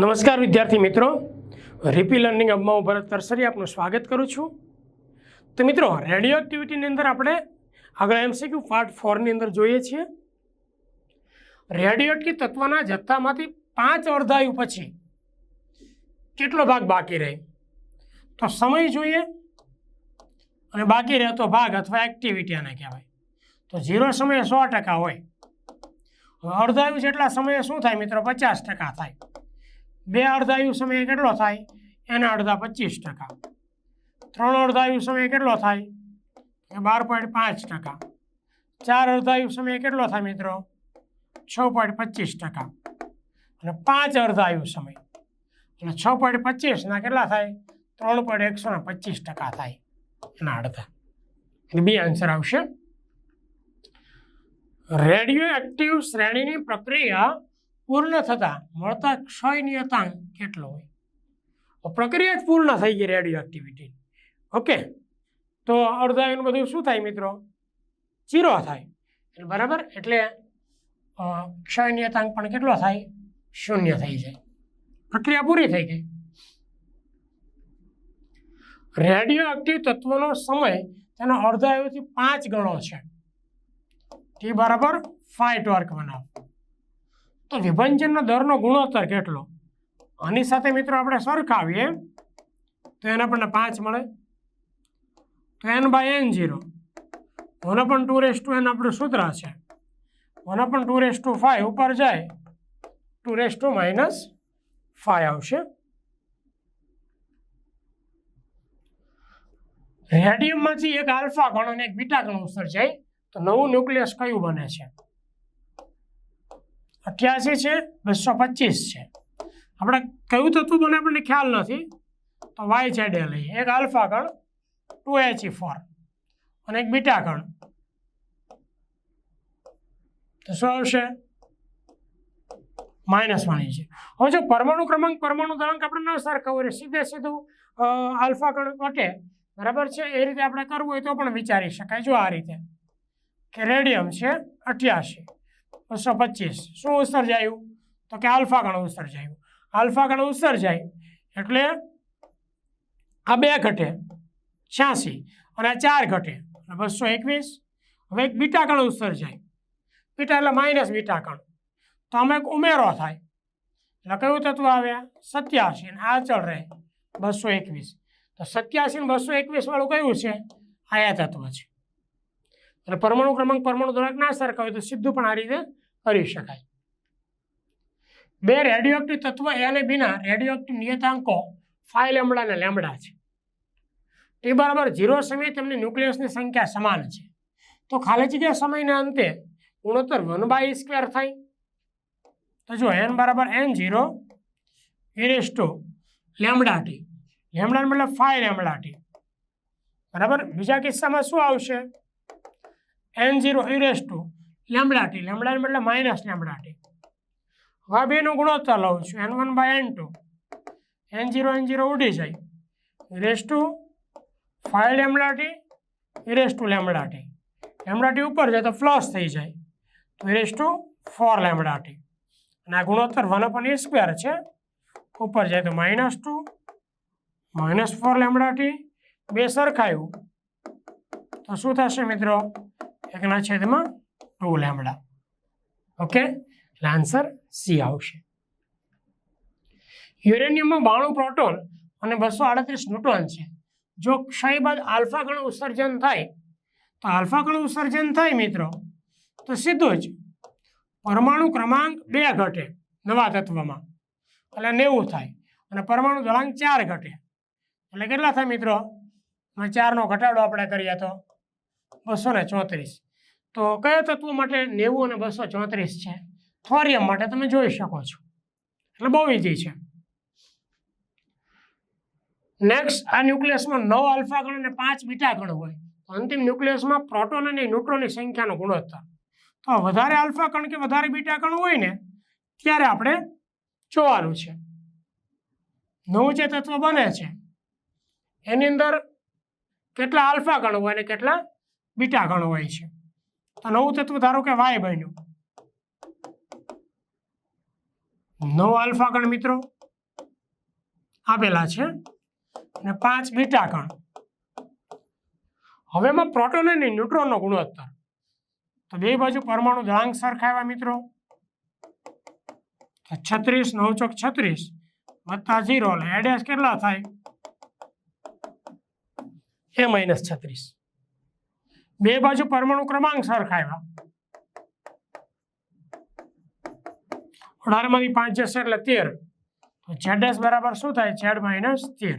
નમસ્કાર વિદ્યાર્થી મિત્રો. રીપી લર્નિંગ હબમાં હું ભરત તરસરી આપનું સ્વાગત કરું છું. તો મિત્રો રેડિયો એક્ટિવિટીની અંદર આપણે આગળ એમસીક્યુ પાર્ટ ફોરની અંદર જોઈએ છીએ. રેડિયો એક્ટિવ તત્વના જથ્થામાંથી પાંચ અર્ધાયુ પછી કેટલો ભાગ બાકી રહે? તો સમય જોઈએ. અને બાકી રહેતો ભાગ અથવા એક્ટિવિટી આને કહેવાય. તો ઝીરો સમયે સો ટકા હોય. હવે અર્ધાયુ જેટલા સમયે શું થાય મિત્રો? પચાસ ટકા થાય. બે અર્ધાયુ સમય કેટલો થાય? એના અડધા પચીસ ટકા. ત્રણ અર્ધાયુ સમય કેટલો થાય? બાર પોઈન્ટ પાંચ ટકા. ચાર અર્ધાયુ સમય કેટલો થાય મિત્રો? છ પોઈન્ટ પચીસ ટકા. અને પાંચ અર્ધાયુ સમય. એટલે છ પોઈન્ટ પચીસના કેટલા થાય? ત્રણ પોઈન્ટ એકસો ને પચીસ ટકા થાય એના અડધા. એટલે બે આન્સર આવશે. રેડિયો એક્ટિવ શ્રેણીની પ્રક્રિયા પૂર્ણ થતાં મળતા ક્ષય નિયતાંક કેટલો હોય? પ્રક્રિયા જ પૂર્ણ થઈ ગઈ રેડિયો એક્ટિવિટી ઓકે તો અર્ધાયુનું બધું શું થાય મિત્રો? ચીરો થાય. એટલે બરાબર? એટલે ક્ષય નિયતાંક પણ કેટલો થાય? શૂન્ય થઈ જાય. પ્રક્રિયા પૂરી થઈ ગઈ. રેડિયો એક્ટિવ તત્વનો સમય તેનો અર્ધાયુથી પાંચ ગણો છે. ટી બરાબર ફાઇટ વર્ક બનાવો. તો વિભંજનનો દરનો ગુણોત્તર કેટલો? આની સાથે મિત્રો આપણે સરખાવીએ, તો એને આપણને પાંચ મળે. તો N by N zero one પણ ટુ રેસ ટુ એન આપણું સૂત્ર છે. વન પણ ટુ રેસ ટુ ફાઈવ ઉપર જાય two raise to minus five આવશે. રેડિયમમાંથી એક આલ્ફા કણ અને એક બીટા કણ ઉત્સર્જાય તો નવું ન્યુક્લિયસ કયું બને છે? અઠ્યાસી છે, બસો પચીસ છે. આપણે કયું થતું મને આપણને ખ્યાલ નથી, તો વાય ઝેડ એ લઈએ. એક આલ્ફા કણ, ટુ એચ ફોર, અને એક બીટા કણ. તો શું આવશે? માઇનસ વાણી છે હવે જો પરમાણુ ક્રમાંક, પરમાણુ દળાંક આપણે ન સરખા હોય, સીધે સીધું આલ્ફા કણ ઘટે, બરાબર છે? એ રીતે આપણે કરવું હોય તો પણ વિચારી શકાય. જો આ રીતે, કે રેડિયમ છે અઠ્યાસી. બસો પચીસ. શું ઉત્સર્જાયું તો કે આલ્ફા ગણું ઉત્સર્જાયું આલ્ફા ગણું ઉત્સર્જાય એટલે આ બે ઘટે છ્યાસી અને આ ચાર ઘટે બસો એકવીસ. હવે એક બીટા ઉત્સર્જાય બીટા એટલે માઇનસ બીટા તો આમાં એક ઉમેરો થાય. એટલે કયું તત્વ આવ્યા? સત્યાસી અને આ ચડ રહે બસો એકવીસ. તો સત્યાસી ને બસો એકવીસ વાળું કયું છે? આયા તત્વ છે. એટલે પરમાણુ ક્રમાંક પરમાણુ ધોરાક ના સરખાવે તો સીધું પણ આ રીતે કરી શકાય. બે રેડિયોક્ટિવ તત્વ એ અને બીના રેડિયોક્ટિવ નિયતાંકો ફાઈ લેમડા અને લેમડા છે. તે બરાબર ઝીરો સમયે તેમની ન્યુક્લિયસની સંખ્યા સમાન છે. તો ખાલી જગ્યા સમયના અંતે ગુણોત્તર વન બાય સ્ક્વેર થાય. તો જો એન બરાબર N zero e raise to lambda T lambda મતલબ ફાઈ લેમડા ટી બરાબર? બીજા કિસ્સામાં શું આવશે? N zero e raise to lambda T lambda એટલે માઇનસ લેમડા ટી હવે આ બેનું ગુણોત્તર લઉં છું. N one by N two N zero N zero ઉડી જાય. E raise to five lambda T e raise to lambda T lambda T ઉપર જાય તો પ્લસ થઈ જાય. તો e raise to four lambda T અને આ ગુણોત્તર વન અપન એ સ્ક્વેર છે. ઉપર જાય તો minus two minus four lambda t બે સરખાયું તો શું થશે મિત્રો? એકના છેદમાં ટુ લેમડા. ઓકે? એટલે આન્સર સી આવશે. યુરેનિયમમાં બાણું પ્રોટોન અને બસો આડત્રીસ ન્યુટ્રોન છે. જો ક્ષય બાદ આલ્ફા ગણ ઉત્સર્જન થાય, તો આલ્ફા ગણ ઉત્સર્જન થાય મિત્રો. તો સીધું જ પરમાણુ ક્રમાંક બે ઘટે નવા તત્વમાં. એટલે નેવું થાય અને પરમાણુ દળાંક ચાર ઘટે. એટલે કેટલા થાય મિત્રો? ચારનો ઘટાડો આપણે કરીએ તો બસો ને ચોત્રીસ. તો કયા તત્વો માટે નેવું અને બસો ચોત્રીસ છે? થોરિયમ માટે તમે જોઈ શકો છો. એટલે બહુ ઇઝી છે. નેક્સ્ટ આ ન્યુક્લિયસમાં નવ આલ્ફા ગણ અને પાંચ બીટા ગણ હોય. તો અંતિમ ન્યુક્લિયસમાં પ્રોટોન અને ન્યુટ્રોનની સંખ્યાનો ગુણોત્તર. તો વધારે આલ્ફા કણ કે વધારે બીટા કણ હોય ને, ત્યારે આપણે જોવાનું છે. નવું જે તત્વ બને છે, એની અંદર કેટલા આલ્ફા ગણ હોય અને કેટલા બીટા ગણો હોય છે. તો નવું તત્વ ધારો કે વાય બન્યું. નવ આલ્ફા ગણ મિત્રો આપેલા છે. અને પાંચ બીટા કણ હવે એમાં પ્રોટોન અને ન્યુટ્રોનનો ગુણોત્તર. તો બે બાજુ પરમાણુ દળાંક સરખાવ્યા મિત્રો. છત્રીસ નવ ચોક છત્રીસ વત્તા ઝીરો એટલે એડેસ કેટલા થાય? એ માઇનસ છત્રીસ. બે બાજુ પરમાણુ ક્રમાંક સરખાવ્યા અઢારમાંથી પાંચ જશે એટલે તેર. તો ઝેડ બરાબર શું થાય? ઝેડ માઇનસ તેર.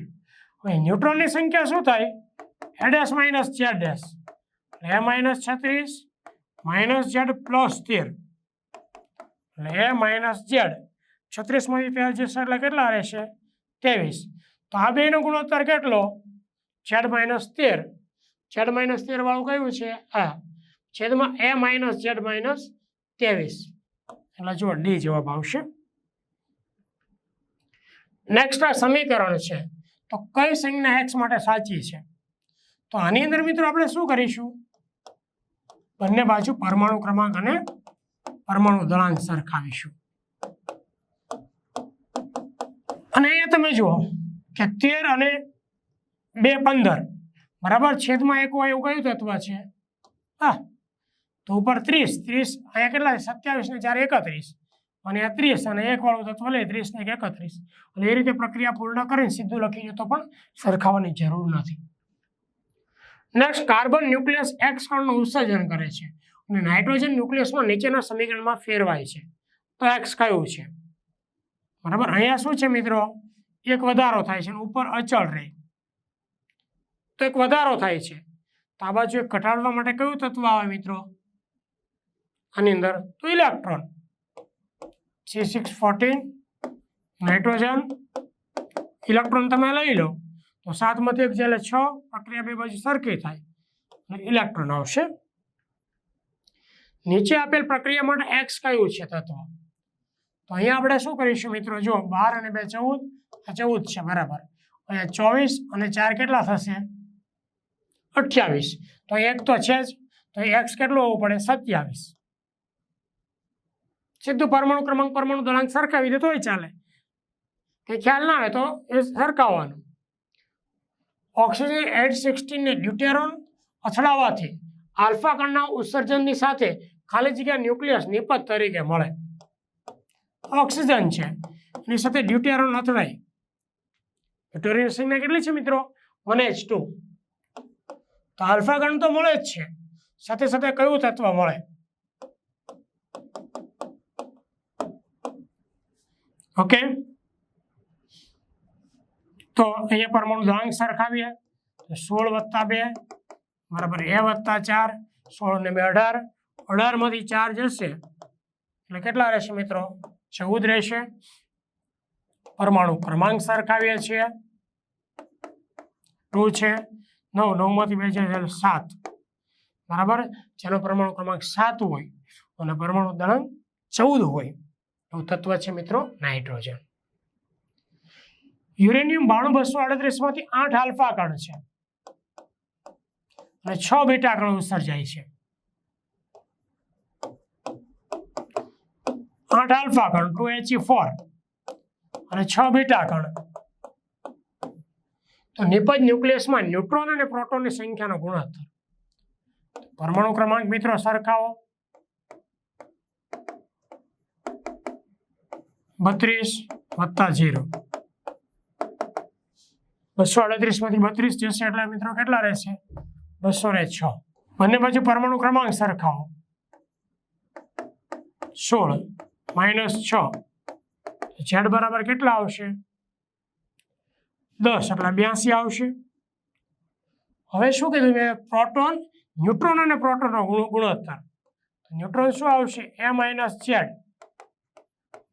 હવે ન્યુટ્રોનની સંખ્યા શું થાય? A dash minus Z dash A minus છત્રીસ, માઇનસ ઝેડ પ્લસ તેર. એટલે એ માઇનસ ઝેડ. છત્રીસમાંથી તેર જશે એટલે કેટલા રહેશે? ત્રેવીસ. તો આ બેનો ગુણોત્તર કેટલો? ઝેડ માઇનસ તેર. ઝેડ માઇનસ તેર વાળું કયું છે? આ. છેદમાં એ માઇનસ ઝેડ માઇનસ ત્રેવીસ. એટલે જો ડી જવાબ આવશે. નેક્સ્ટ આ સમીકરણ છે. તો કઈ સંજ્ઞા એક્સ માટે સાચી છે? તો આની અંદર મિત્રો આપણે શું કરીશું? બંને બાજુ પરમાણુ ક્રમાંક અને પરમાણુ દળાંક સરખાવીશું. અને અહીંયા તમે જુઓ કે તેર અને બે પંદર બરાબર? છેદમાં એક હોય એવું કયું તત્વ છે. હા. તો ઉપર ત્રીસ. ત્રીસ અહીંયા કેટલા સત્યાવીસ ને ચાર એકત્રીસ. અને આ ત્રીસ અને એક વાળું તત્વ લે ત્રીસ ને એક એકત્રીસ. અને એ રીતે પ્રક્રિયા પૂર્ણ કરીને સીધું લખી જતો પણ સરખાવાની જરૂર નથી. નેક્સ્ટ કાર્બન ન્યુક્લિયસ એક્સ કણનું ઉત્સર્જન કરે છે. અને નાઇટ્રોજન ન્યુક્લિયસમાં નીચેના સમીકરણમાં ફેરવાય છે. તો એક્સ કયું છે? બરાબર? અહીંયા શું છે મિત્રો? એક વધારો થાય છે ઉપર અચળ રહે. તો એક વધારો થાય છે. તો આ બાજુ ઘટાડવા માટે કયું તત્વ આવે મિત્રો? આની અંદર તો electron. C six fourteen nitrogen. Electron તમે લઈ લો. તો સાતમાંથી એક એટલે છ, પ્રક્રિયા બે બાજુ સરખી થાય. અને ઇલેક્ટ્રોન આવશે. નીચે આપેલ પ્રક્રિયા માટે એક્સ કયું છે તત્વ? તો અહીંયા આપણે શું કરીશું મિત્રો? જો બાર અને બે ચૌદ, આ ચૌદ છે બરાબર. અહીંયા ચોવીસ અને ચાર કેટલા થશે? અઠ્યાવીસ. તો એક તો છે જ, તો એક્સ કેટલો હોવો પડે? સત્યાવીસ. સીધું પરમાણુ ક્રમાંક પરમાણુ દળાંક સરખાવી દે તોય ચાલે. કંઈ ખ્યાલ ના આવે તો એ સરખાવવાનું. ઓક્સિજન એટ સિક્સટીનને ડ્યુટેરોન અથડાવવાથી આલ્ફા કણના ઉત્સર્જનની સાથે ખાલી જગ્યા ન્યુક્લિયસ નિપજ તરીકે મળે. ઓક્સિજન છે. એની સાથે ડ્યુટેરોન અથડાય. ડ્યુટેરિયન સંખ્યા કેટલી છે મિત્રો? One H two. તો આલ્ફા ગણ તો મળે જ છે. સાથે સાથે કયું તત્વ મળે? ઓકે. તો અહીંયા પરમાણુ દળાંક સરખાવીએ સોળ વત્તા બે, બરાબર એ વત્તા ચાર, સોળ ને બે અઢાર, અઢારમાંથી ચાર જશે. એટલે કેટલા રહેશે મિત્રો? ચૌદ રહેશે. પરમાણુ ક્રમાંક સરખાવીએ છીએ. ટુ છે. નવ, નવમાંથી બે જાય એટલે સાત. બરાબર? જેનો પરમાણુ ક્રમાંક સાત હોય, અને પરમાણુ દળાંક ચૌદ હોય. એવું તત્વ છે મિત્રો નાઇટ્રોજન. યુરેનિયમ બાણું બસો અડત્રીસમાંથી આઠ આલ્ફા કણ છે. અને છ બેટા કણ ઉત્સર્જાય છે. આઠ આલ્ફા કણ, ટુ એચ ફોર. અને છ બેટા કણ તો નિપજ ન્યુક્લિયસમાં ન્યુટ્રોન અને પ્રોટોનની સંખ્યાનો ગુણોત્તર પરમાણુ ક્રમાંક મિત્રો સરખાવો. બત્રીસ વત્તા ઝીરો. બસો અડત્રીસમાંથી બત્રીસ જશે એટલે મિત્રો કેટલા રહેશે? બસો ને છ. બંને બાજુ પરમાણુ ક્રમાંક સરખાવો. સોળ. માઇનસ છ. ઝેડ બરાબર કેટલા આવશે? દસ, એટલે બ્યાસી આવશે. હવે શું કીધું મેં પ્રોટોન, ન્યુટ્રોન અને પ્રોટોનનો ગુણ- ગુણોત્તર. ન્યુટ્રોન શું આવશે? A minus Z.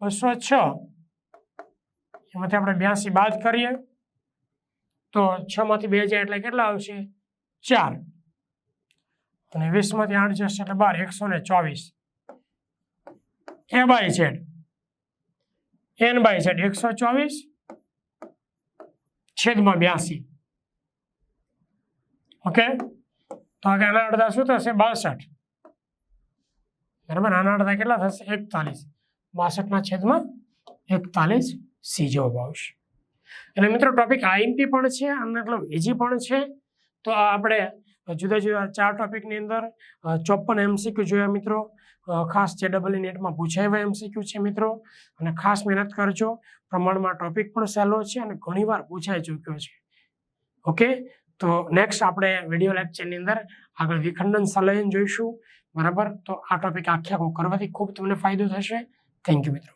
બસો છ. એમાંથી આપણે બ્યાસી બાદ કરીએ. તો છ માંથી બે જાય એટલે કેટલા આવશે? ચાર. અને વીસમાંથી આઠ જશે એટલે બાર, એકસો ને ચોવીસ. A by Z. N by Z, એકસો ચોવીસ. છેદમાં બ્યાસી. ઓકે તો આગળ આના અડધા શું થશે? બાસઠ. બરાબર? આના અડધા કેટલા થશે? એકતાલીસ. બાસઠના છેદમાં એકતાલીસ સી જવાબ આવશે. એટલે મિત્રો ટોપિક આઈએમપી પણ છે અને મતલબ એજી પણ છે. તો આપણે જુદા જુદા ચાર ટોપિકની અંદર ચોપન એમસીક્યુ જોયા મિત્રો. ખાસ જે ડબલ નેટમાં પૂછાય એવા એમસીક્યુ છે મિત્રો. અને ખાસ મહેનત કરજો. પ્રમાણમાં ટોપિક પણ સહેલો છે અને ઘણીવાર પૂછાઈ ચૂક્યો છે. ઓકે તો નેક્સ્ટ આપણે વીડિયો લેક્ચરની અંદર આગળ વિખંડન સલયન જોઈશું. બરાબર? તો આ ટોપિક આખે આખો કરવાથી ખૂબ તમને ફાયદો થશે. થેન્ક યુ મિત્રો.